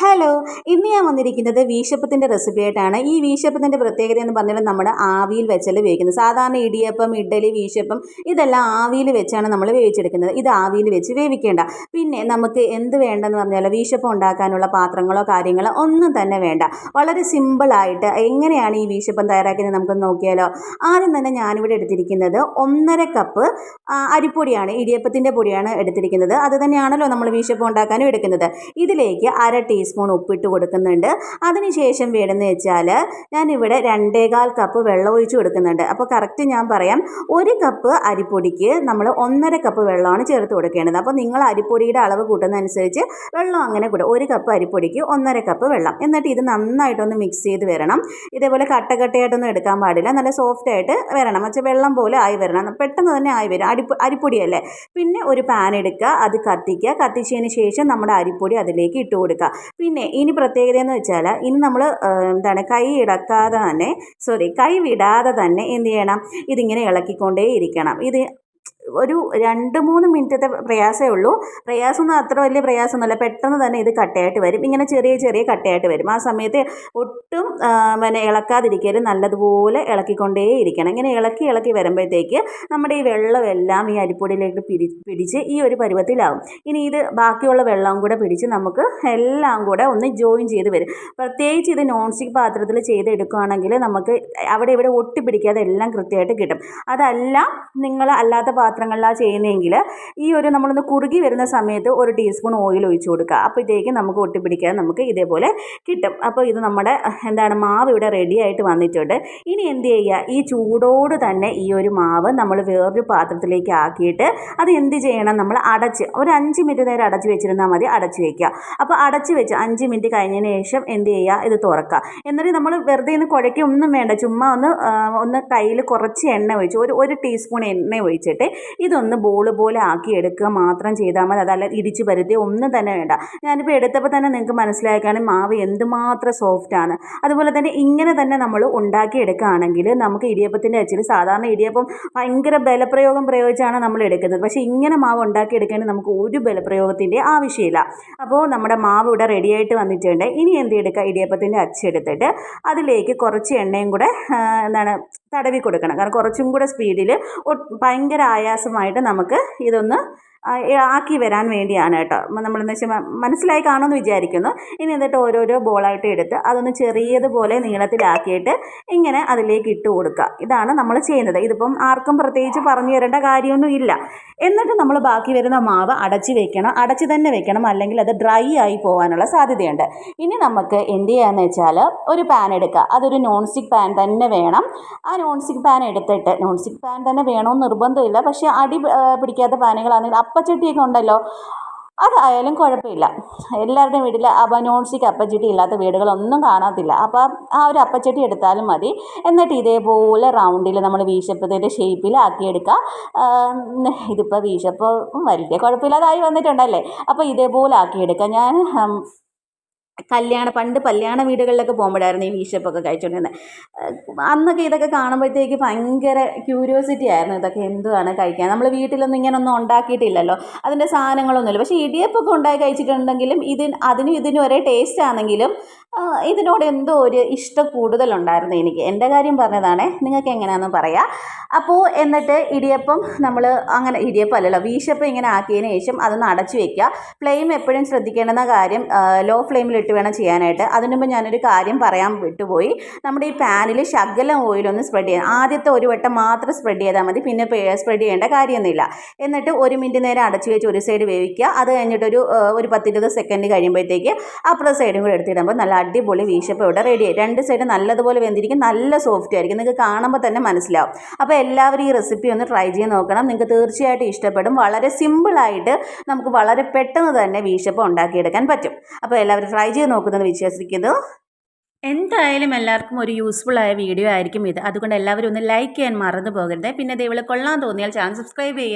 Hello ഇന്ന് ഞാൻ വന്നിരിക്കുന്നത് വീശപ്പത്തിന്റെ റെസിപ്പി ആയിട്ടാണ്. ഈ വീശപ്പത്തിന്റെ പ്രത്യേകത എന്ന് പറഞ്ഞാൽ നമ്മുടെ ആവിയിൽ വെച്ചല്ല വേവിക്കുന്നത്. സാധാരണ ഇടിയപ്പം ഇഡ്ഡലി വീശപ്പം ഇതെല്ലാം ആവിയിൽ വെച്ചാണ് നമ്മൾ വേവിച്ചെടുക്കുന്നത്. ഇത് ആവിയിൽ വെച്ച് വേവിക്കേണ്ട. പിന്നെ നമുക്ക് എന്ത് വേണ്ടെന്ന് പറഞ്ഞാൽ വീശപ്പം ഉണ്ടാക്കാനുള്ള പാത്രങ്ങളോ കാര്യങ്ങളോ ഒന്നും തന്നെ വേണ്ട. വളരെ സിമ്പിളായിട്ട് എങ്ങനെയാണ് ഈ വീശപ്പം തയ്യാറാക്കുന്നത് നമുക്ക് നോക്കിയാലോ. ആദ്യം തന്നെ ഞാനിവിടെ എടുത്തിരിക്കുന്നത് ഒന്നര കപ്പ് അരിപ്പൊടിയാണ് ഇടിയപ്പത്തിന്റെ പൊടിയാണ് എടുത്തിരിക്കുന്നത്. അത് തന്നെയാണല്ലോ നമ്മൾ വീശപ്പം ഉണ്ടാക്കാനും എടുക്കുന്നത്. ഇതിലേക്ക് അര ടീ ടീസ്പൂൺ ഉപ്പിട്ട് കൊടുക്കുന്നുണ്ട്. അതിനുശേഷം വേണമെന്ന് വെച്ചാൽ ഞാനിവിടെ രണ്ടേകാൽ കപ്പ് വെള്ളം ഒഴിച്ച് കൊടുക്കുന്നുണ്ട്. അപ്പോൾ കറക്റ്റ് ഞാൻ പറയാം ഒരു കപ്പ് അരിപ്പൊടിക്ക് നമ്മൾ ഒന്നര കപ്പ് വെള്ളമാണ് ചേർത്ത് കൊടുക്കേണ്ടത്. അപ്പോൾ നിങ്ങൾ അരിപ്പൊടിയുടെ അളവ് കൂട്ടുന്നതനുസരിച്ച് വെള്ളം അങ്ങനെ കൂടും ഒരു കപ്പ് അരിപ്പൊടിക്ക് ഒന്നര കപ്പ് വെള്ളം. എന്നിട്ട് ഇത് നന്നായിട്ടൊന്ന് മിക്സ് ചെയ്ത് വരണം. ഇതേപോലെ കട്ടകട്ടയായിട്ടൊന്നും എടുക്കാൻ പാടില്ല. നല്ല സോഫ്റ്റ് ആയിട്ട് വരണം. വെച്ചാൽ വെള്ളം പോലെ ആയി വരണം. പെട്ടെന്ന് തന്നെ ആയി വരും. അരിപ്പ് അരിപ്പൊടിയല്ലേ? പിന്നെ ഒരു പാൻ എടുക്കുക. അത് കത്തിക്കുക. കത്തിച്ചതിന് ശേഷം നമ്മുടെ അരിപ്പൊടി അതിലേക്ക് ഇട്ട് കൊടുക്കുക. പിന്നെ ഇനി പ്രത്യേകത എന്ന് വെച്ചാൽ ഇനി നമ്മൾ എന്താണ് കൈ ഇടക്കാതെ തന്നെ സോറി കൈ വിടാതെ തന്നെ എന്ത് ചെയ്യണം? ഇതിങ്ങനെ ഇളക്കിക്കൊണ്ടേ ഇരിക്കണം ഇത് ഒരു രണ്ട് മൂന്ന് മിനിറ്റത്തെ പ്രയാസമേ ഉള്ളൂ. പ്രയാസമൊന്നും അത്ര വലിയ പ്രയാസമൊന്നുമല്ല. പെട്ടെന്ന് തന്നെ ഇത് കട്ടയായിട്ട് വരും. ഇങ്ങനെ ചെറിയ ചെറിയ കട്ടയായിട്ട് വരും. ആ സമയത്ത് ഒട്ടും പിന്നെ ഇളക്കാതിരിക്കരുത്. നല്ലതുപോലെ ഇളക്കിക്കൊണ്ടേ ഇരിക്കണം. ഇങ്ങനെ ഇളക്കി ഇളക്കി വരുമ്പോഴത്തേക്ക് നമ്മുടെ ഈ വെള്ളമെല്ലാം ഈ അരിപ്പൊടിയിലേക്ക് പിടി പിടിച്ച് ഈ ഒരു പരുവത്തിലാവും. ഇനി ഇത് ബാക്കിയുള്ള വെള്ളം കൂടെ പിടിച്ച് നമുക്ക് എല്ലാം കൂടെ ഒന്ന് ജോയിൻ ചെയ്ത് വരും. പ്രത്യേകിച്ച് ഇത് നോൺ സ്റ്റിക്ക് പാത്രത്തിൽ ചെയ്തെടുക്കുകയാണെങ്കിൽ നമുക്ക് അവിടെ ഇവിടെ ഒട്ടി പിടിക്കാതെ എല്ലാം കൃത്യമായിട്ട് കിട്ടും. അതല്ല നിങ്ങൾ അല്ലാത്ത പാത്രം പാത്രങ്ങളിലാണ് ചെയ്യുന്നതെങ്കിൽ ഈ ഒരു നമ്മളൊന്ന് കുറുകി വരുന്ന സമയത്ത് ഒരു ടീസ്പൂൺ ഓയിൽ ഒഴിച്ചു കൊടുക്കുക. അപ്പോഴത്തേക്കും നമുക്ക് ഒട്ടിപ്പിടിക്കാൻ നമുക്ക് ഇതേപോലെ കിട്ടും. അപ്പോൾ ഇത് നമ്മുടെ എന്താണ് മാവ് ഇവിടെ റെഡി ആയിട്ട് വന്നിട്ടുണ്ട്. ഇനി എന്ത് ചെയ്യുക? ഈ ചൂടോട് തന്നെ ഈ ഒരു മാവ് നമ്മൾ വേറൊരു പാത്രത്തിലേക്ക് ആക്കിയിട്ട് അത് എന്ത് ചെയ്യണം? നമ്മൾ അടച്ച് ഒരു അഞ്ച് മിനിറ്റ് നേരം അടച്ച് വെച്ചിരുന്നാൽ മതി അടച്ച് വയ്ക്കുക അപ്പോൾ അടച്ച് വെച്ച് അഞ്ച് മിനിറ്റ് കഴിഞ്ഞതിന് ശേഷം എന്ത് ചെയ്യുക? ഇത് തുറക്കുക. എന്നിട്ട് നമ്മൾ വെറുതെ ഒന്ന് കുഴക്കൊന്നും വേണ്ട. ചുമ്മാ ഒന്ന് ഒന്ന് കയ്യിൽ കുറച്ച് എണ്ണ ഒഴിച്ച് ഒരു ഒരു ടീസ്പൂൺ എണ്ണ ഒഴിച്ചിട്ട് ഇതൊന്ന് ബോൾ പോലെ ആക്കി എടുക്കുക മാത്രം ചെയ്താൽ മതി. അതല്ല ഇടിച്ച് പരുത്തി ഒന്നും തന്നെ വേണ്ട. ഞാനിപ്പോൾ എടുത്തപ്പോൾ തന്നെ നിങ്ങൾക്ക് മനസ്സിലാക്കാണ് മാവ് എന്തുമാത്രം സോഫ്റ്റാണ് അതുപോലെ തന്നെ ഇങ്ങനെ തന്നെ നമ്മൾ ഉണ്ടാക്കി എടുക്കുകയാണെങ്കിൽ നമുക്ക് ഇടിയപ്പത്തിന്റെ അച്ചിൽ സാധാരണ ഇടിയപ്പം ഭയങ്കര ബലപ്രയോഗം പ്രയോഗിച്ചാണ് നമ്മൾ എടുക്കുന്നത്. പക്ഷേ ഇങ്ങനെ മാവ് ഉണ്ടാക്കി എടുക്കുകയാണെങ്കിൽ നമുക്ക് ഒരു ബലപ്രയോഗത്തിന്റെ ആവശ്യമില്ല. അപ്പോൾ നമ്മുടെ മാവ് ഇവിടെ റെഡിയായിട്ട് വന്നിട്ടുണ്ട്. ഇനി എന്ത് എടുക്കുക? ഇടിയപ്പത്തിന്റെ അച്ചെടുത്തിട്ട് അതിലേക്ക് കുറച്ച് എണ്ണയും കൂടെ എന്താണ് തടവി കൊടുക്കണം. കാരണം കുറച്ചും കൂടെ സ്പീഡിൽ ഭയങ്കര ആയാസമായിട്ട് നമുക്ക് ഇതൊന്ന് ആക്കി വരാൻ വേണ്ടിയാണ് കേട്ടോ. നമ്മളെന്ന് വെച്ചാൽ മനസ്സിലായി കാണുമെന്ന് വിചാരിക്കുന്നു. ഇനി എന്നിട്ട് ഓരോരോ ബോളായിട്ട് എടുത്ത് അതൊന്ന് ചെറിയതുപോലെ നീളത്തിലാക്കിയിട്ട് ഇങ്ങനെ അതിലേക്ക് ഇട്ട് കൊടുക്കുക ഇതാണ് നമ്മൾ ചെയ്യുന്നത്. ഇതിപ്പം ആർക്കും പ്രത്യേകിച്ച് പറഞ്ഞു തരേണ്ട കാര്യമൊന്നും ഇല്ല. എന്നിട്ട് നമ്മൾ ബാക്കി വരുന്ന മാവ് അടച്ച് വെക്കണം. അടച്ച് തന്നെ വെക്കണം. അല്ലെങ്കിൽ അത് ഡ്രൈ ആയി പോകാനുള്ള സാധ്യതയുണ്ട്. ഇനി നമുക്ക് എന്ത് ചെയ്യാന്ന് വെച്ചാൽ ഒരു പാൻ എടുക്കുക അതൊരു നോൺ സ്റ്റിക്ക് പാൻ തന്നെ വേണം. ആ നോൺ സ്റ്റിക്ക് പാൻ എടുത്തിട്ട് നോൺ സ്റ്റിക്ക് പാൻ തന്നെ വേണമെന്ന് നിർബന്ധമില്ല. പക്ഷേ അടി പിടിക്കാത്ത പാനുകളാണെങ്കിൽ അപ്പച്ചട്ടിയൊക്കെ ഉണ്ടല്ലോ. അതായാലും കുഴപ്പമില്ല. എല്ലാവരുടെയും വീട്ടിൽ അപ്പം നോൺ സ്റ്റിക്ക് അപ്പച്ചട്ടി ഇല്ലാത്ത വീടുകളൊന്നും കാണാത്തില്ല. അപ്പോൾ ആ ഒരു അപ്പച്ചട്ടി എടുത്താലും മതി. എന്നിട്ട് ഇതേപോലെ റൗണ്ടിൽ നമ്മൾ വീശപ്പത്തിന്റെ ഷേപ്പിലാക്കിയെടുക്കുക ഇതിപ്പോൾ വീശപ്പ് വലിയ കുഴപ്പമില്ലാതായി വന്നിട്ടുണ്ടല്ലേ? അപ്പോൾ ഇതേപോലെ ആക്കിയെടുക്കുക ഞാൻ കല്യാണ പണ്ട് കല്യാണ വീടുകളിലൊക്കെ പോകുമ്പോഴായിരുന്നു ഈ വീശപ്പൊക്കെ കഴിച്ചുകൊണ്ടിരുന്നത് അന്നൊക്കെ ഇതൊക്കെ കാണുമ്പോഴത്തേക്ക് ഭയങ്കര ക്യൂരിയോസിറ്റി ആയിരുന്നു ഇതൊക്കെ എന്തുവാണ് കഴിക്കാൻ. നമ്മൾ വീട്ടിലൊന്നും ഇങ്ങനൊന്നും ഉണ്ടാക്കിയിട്ടില്ലല്ലോ. അതിന്റെ സാധനങ്ങളൊന്നുമില്ല. പക്ഷേ ഇടിയപ്പൊക്കെ ഉണ്ടാക്കി കഴിച്ചിട്ടുണ്ടെങ്കിലും ഇതിന് അതിനും ഇതിനും ഒരേ ടേസ്റ്റ് ആണെങ്കിലും ഇതിനോട് എന്തോ ഒരു ഇഷ്ടം കൂടുതലുണ്ടായിരുന്നു എനിക്ക്. എന്റെ കാര്യം പറഞ്ഞതാണേ നിങ്ങൾക്ക് എങ്ങനെയാണെന്ന് പറയാം. അപ്പോൾ എന്നിട്ട് ഇടിയപ്പം നമ്മൾ അങ്ങനെ ഇടിയപ്പം അല്ലല്ലോ വീശപ്പം ഇങ്ങനെ ആക്കിയതിന് ശേഷം അതൊന്ന് അടച്ചു വയ്ക്കുക ഫ്ലെയിം എപ്പോഴും ശ്രദ്ധിക്കേണ്ടുന്ന കാര്യം ലോ ഫ്ലെയിമിൽ ഇട്ട് വേണം ചെയ്യാനായിട്ട്. അതിന് മുമ്പ് ഞാനൊരു കാര്യം പറയാൻ വിട്ടുപോയി. നമ്മുടെ ഈ പാനിൽ ശകലം ഓയിലൊന്ന് സ്പ്രെഡ് ചെയ്യണം. ആദ്യത്തെ ഒരു വട്ടം മാത്രം സ്പ്രെഡ് ചെയ്താൽ മതി. പിന്നെ സ്പ്രെഡ് ചെയ്യേണ്ട കാര്യമൊന്നുമില്ല. എന്നിട്ട് ഒരു മിനിറ്റ് നേരം അടച്ചു വെച്ച് ഒരു സൈഡ് വേവിക്കുക. അത് കഴിഞ്ഞിട്ടൊരു ഒരു പത്തിരുപത് സെക്കൻഡ് കഴിയുമ്പോഴത്തേക്ക് അപ്പുറത്തെ സൈഡും കൂടെ എടുത്തിടുമ്പോൾ നല്ല അടിപൊളി വീശപ്പം ഇവിടെ റെഡിയായി രണ്ട് സൈഡ് നല്ലതുപോലെ വെന്തിരിക്കും. നല്ല സോഫ്റ്റ് ആയിരിക്കും. നിങ്ങൾക്ക് കാണുമ്പോൾ തന്നെ മനസ്സിലാവും. അപ്പോൾ എല്ലാവരും ഈ റെസിപ്പി ഒന്ന് ട്രൈ ചെയ്ത് നോക്കണം. നിങ്ങൾക്ക് തീർച്ചയായിട്ടും ഇഷ്ടപ്പെടും. വളരെ സിമ്പിളായിട്ട് നമുക്ക് വളരെ പെട്ടെന്ന് തന്നെ വീശപ്പം ഉണ്ടാക്കിയെടുക്കാൻ പറ്റും. അപ്പോൾ എല്ലാവരും ട്രൈ ചെയ്ത് നോക്കുന്നത് വിശ്വസിക്കുന്നു. എന്തായാലും എല്ലാവർക്കും ഒരു യൂസ്ഫുൾ ആയ വീഡിയോ ആയിരിക്കും ഇത്. അതുകൊണ്ട് എല്ലാവരും ഒന്ന് ലൈക്ക് ചെയ്യാൻ മറന്നു പോകരുത്. പിന്നെ ഇതേപോലെ കൊള്ളാൻ തോന്നിയാൽ ചാനൽ സബ്സ്ക്രൈബ് ചെയ്യുക.